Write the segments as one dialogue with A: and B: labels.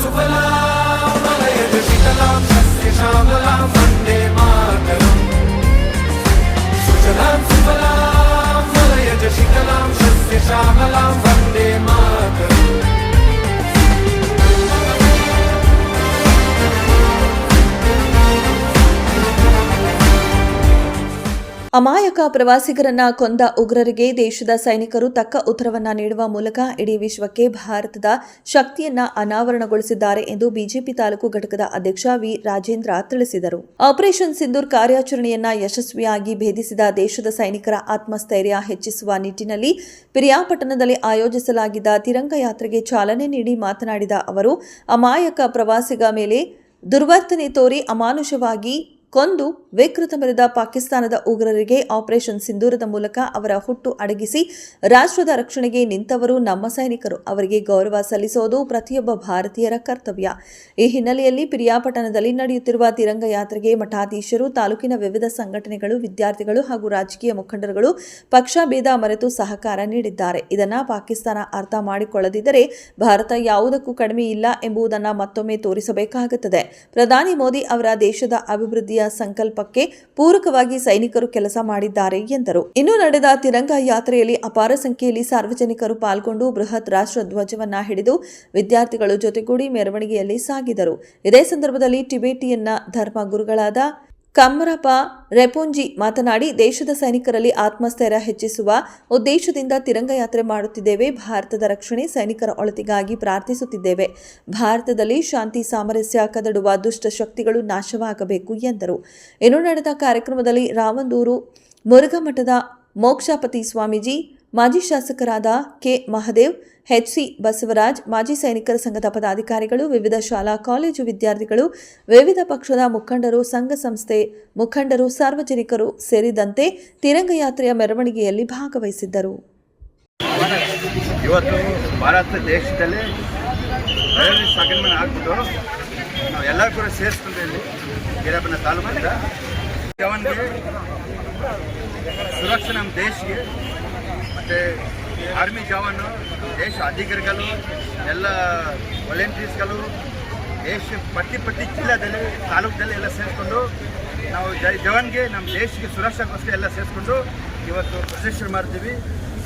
A: సుఫలాం సుఫలాం
B: ಅಮಾಯಕ ಪ್ರವಾಸಿಗರನ್ನ ಕೊಂದ ಉಗ್ರರಿಗೆ ದೇಶದ ಸೈನಿಕರು ತಕ್ಕ ಉತ್ತರವನ್ನ ನೀಡುವ ಮೂಲಕ ಇಡೀ ವಿಶ್ವಕ್ಕೆ ಭಾರತದ ಶಕ್ತಿಯನ್ನ ಅನಾವರಣಗೊಳಿಸಿದ್ದಾರೆ ಎಂದು ಬಿಜೆಪಿ ತಾಲೂಕು ಘಟಕದ ಅಧ್ಯಕ್ಷ ವಿ. ರಾಜೇಂದ್ರ ತಿಳಿಸಿದರು. ಆಪರೇಷನ್ ಸಿಂಧೂರ್ ಕಾರ್ಯಾಚರಣೆಯನ್ನ ಯಶಸ್ವಿಯಾಗಿ ಭೇದಿಸಿದ ದೇಶದ ಸೈನಿಕರ ಆತ್ಮಸ್ಥೈರ್ಯ ಹೆಚ್ಚಿಸುವ ನಿಟ್ಟಿನಲ್ಲಿ ಪಿರಿಯಾಪಟ್ಟಣದಲ್ಲಿ ಆಯೋಜಿಸಲಾಗಿದ್ದ ತಿರಂಗ ಯಾತ್ರೆಗೆ ಚಾಲನೆ ನೀಡಿ ಮಾತನಾಡಿದ ಅವರು, ಅಮಾಯಕ ಪ್ರವಾಸಿಗ ಮೇಲೆ ದುರ್ವರ್ತನೆ ತೋರಿ ಅಮಾನುಷವಾಗಿ ಕೊಂದು ವಿಕೃತ ಮೆರೆದ ಪಾಕಿಸ್ತಾನದ ಉಗ್ರರಿಗೆ ಆಪರೇಷನ್ ಸಿಂಧೂರದ ಮೂಲಕ ಅವರ ಹುಟ್ಟು ಅಡಗಿಸಿ ರಾಷ್ಟ್ರದ ರಕ್ಷಣೆಗೆ ನಿಂತವರು ನಮ್ಮ ಸೈನಿಕರು. ಅವರಿಗೆ ಗೌರವ ಸಲ್ಲಿಸೋದು ಪ್ರತಿಯೊಬ್ಬ ಭಾರತೀಯರ ಕರ್ತವ್ಯ. ಈ ಹಿನ್ನೆಲೆಯಲ್ಲಿ ಪಿರಿಯಾಪಟ್ಟಣದಲ್ಲಿ ನಡೆಯುತ್ತಿರುವ ತಿರಂಗ ಯಾತ್ರೆಗೆ ಮಠಾಧೀಶರು, ತಾಲೂಕಿನ ವಿವಿಧ ಸಂಘಟನೆಗಳು, ವಿದ್ಯಾರ್ಥಿಗಳು ಹಾಗೂ ರಾಜಕೀಯ ಮುಖಂಡರುಗಳು ಪಕ್ಷ ಭೇದ ಮರೆತು ಸಹಕಾರ ನೀಡಿದ್ದಾರೆ. ಇದನ್ನು ಪಾಕಿಸ್ತಾನ ಅರ್ಥ ಮಾಡಿಕೊಳ್ಳದಿದ್ದರೆ ಭಾರತ ಯಾವುದಕ್ಕೂ ಕಡಿಮೆ ಇಲ್ಲ ಎಂಬುದನ್ನು ಮತ್ತೊಮ್ಮೆ ತೋರಿಸಬೇಕಾಗುತ್ತದೆ. ಪ್ರಧಾನಿ ಮೋದಿ ಅವರ ದೇಶದ ಅಭಿವೃದ್ಧಿಯ ಸಂಕಲ್ಪಕ್ಕೆ ಪೂರಕವಾಗಿ ಸೈನಿಕರು ಕೆಲಸ ಮಾಡಿದ್ದಾರೆ ಎಂದರು. ಇನ್ನು ನಡೆದ ತಿರಂಗ ಯಾತ್ರೆಯಲ್ಲಿ ಅಪಾರ ಸಂಖ್ಯೆಯಲ್ಲಿ ಸಾರ್ವಜನಿಕರು ಪಾಲ್ಗೊಂಡು ಬೃಹತ್ ರಾಷ್ಟ್ರ ಧ್ವಜವನ್ನ ಹಿಡಿದು ವಿದ್ಯಾರ್ಥಿಗಳು ಜೊತೆಗೂಡಿ ಮೆರವಣಿಗೆಯಲ್ಲಿ ಸಾಗಿದರು. ಇದೇ ಸಂದರ್ಭದಲ್ಲಿ ಟಿಬೇಟಿಯನ್ನ ಧರ್ಮ ಗುರುಗಳಾದ ಕಮ್ಮರಪ ರೆಪುಂಜಿ ಮಾತನಾಡಿ, ದೇಶದ ಸೈನಿಕರಲ್ಲಿ ಆತ್ಮಸ್ಥೈರ್ಯ ಹೆಚ್ಚಿಸುವ ಉದ್ದೇಶದಿಂದ ತಿರಂಗ ಯಾತ್ರೆ ಮಾಡುತ್ತಿದ್ದೇವೆ. ಭಾರತದ ರಕ್ಷಣೆ ಸೈನಿಕರ ಒಳತಿಗಾಗಿ ಪ್ರಾರ್ಥಿಸುತ್ತಿದ್ದೇವೆ. ಭಾರತದಲ್ಲಿ ಶಾಂತಿ, ಸಾಮರಸ್ಯ, ಕದಡುವ ದುಷ್ಟ ಶಕ್ತಿಗಳು ನಾಶವಾಗಬೇಕು ಎಂದರು. ಇನ್ನು ನಡೆದ ಕಾರ್ಯಕ್ರಮದಲ್ಲಿ ರಾವಂದೂರು ಮುರುಘಮಠದ ಮೋಕ್ಷಾಪತಿ ಸ್ವಾಮೀಜಿ ಮಾಜಿ ಶಾಸಕರಾದ ಕೆ ಮಹದೇವ್ ಎಚ್ಸಿ ಬಸವರಾಜ್, ಮಾಜಿ ಸೈನಿಕರ ಸಂಘದ ಪದಾಧಿಕಾರಿಗಳು, ವಿವಿಧ ಶಾಲಾ, ಕಾಲೇಜು ವಿದ್ಯಾರ್ಥಿಗಳು, ವಿವಿಧ ಪಕ್ಷದ ಮುಖಂಡರು, ಸಂಘ ಸಂಸ್ಥೆ ಮುಖಂಡರು, ಸಾರ್ವಜನಿಕರು ಸೇರಿದಂತೆ ತಿರಂಗ ಯಾತ್ರೆಯ ಮೆರವಣಿಗೆಯಲ್ಲಿ ಭಾಗವಹಿಸಿದ್ದರು.
C: ಇವತ್ತು ಭಾರತ ದೇಶದಲ್ಲಿ ನಾವು ಸುರಕ್ಷೆ ನಮ್ಮ ದೇಶಕ್ಕೆ. ಮತ್ತು ಆರ್ಮಿ ಜವಾನು ದೇಶ ಅಧಿಕಾರಿಗಳು, ಎಲ್ಲ ವಾಲಂಟಿಯರ್ಸ್ಗಳು ದೇಶ ಪ್ರತಿ ಪ್ರತಿ ಜಿಲ್ಲಾದಲ್ಲಿ ತಾಲೂಕಲ್ಲಿ ಎಲ್ಲ ಸೇರಿಕೊಂಡು ನಾವು ಜೈ ಜವಾನ್ಗೆ, ನಮ್ಮ ದೇಶಕ್ಕೆ ಸುರಕ್ಷಾಗೋಸ್ಕರ ಎಲ್ಲ ಸೇರಿಸ್ಕೊಂಡು ಇವತ್ತು ಪ್ರೊಸೆಷನ್ ಮಾಡ್ತೀವಿ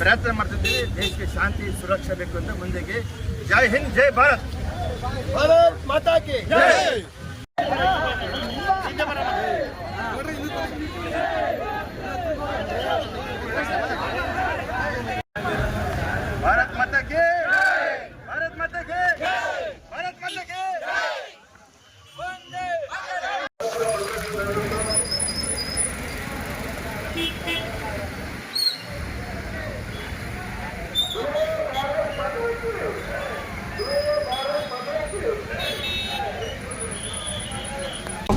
C: ಪ್ರಯತ್ನ ಮಾಡ್ತಿದ್ದೀವಿ, ದೇಶಕ್ಕೆ ಶಾಂತಿ, ಸುರಕ್ಷೆ ಬೇಕು ಅಂತ ಮುಂದೆಗೆ. ಜೈ ಹಿಂದ್, ಜೈ ಭಾರತ್! ಭಾರತ್ ಮಾತಾಕಿ ಜೈ!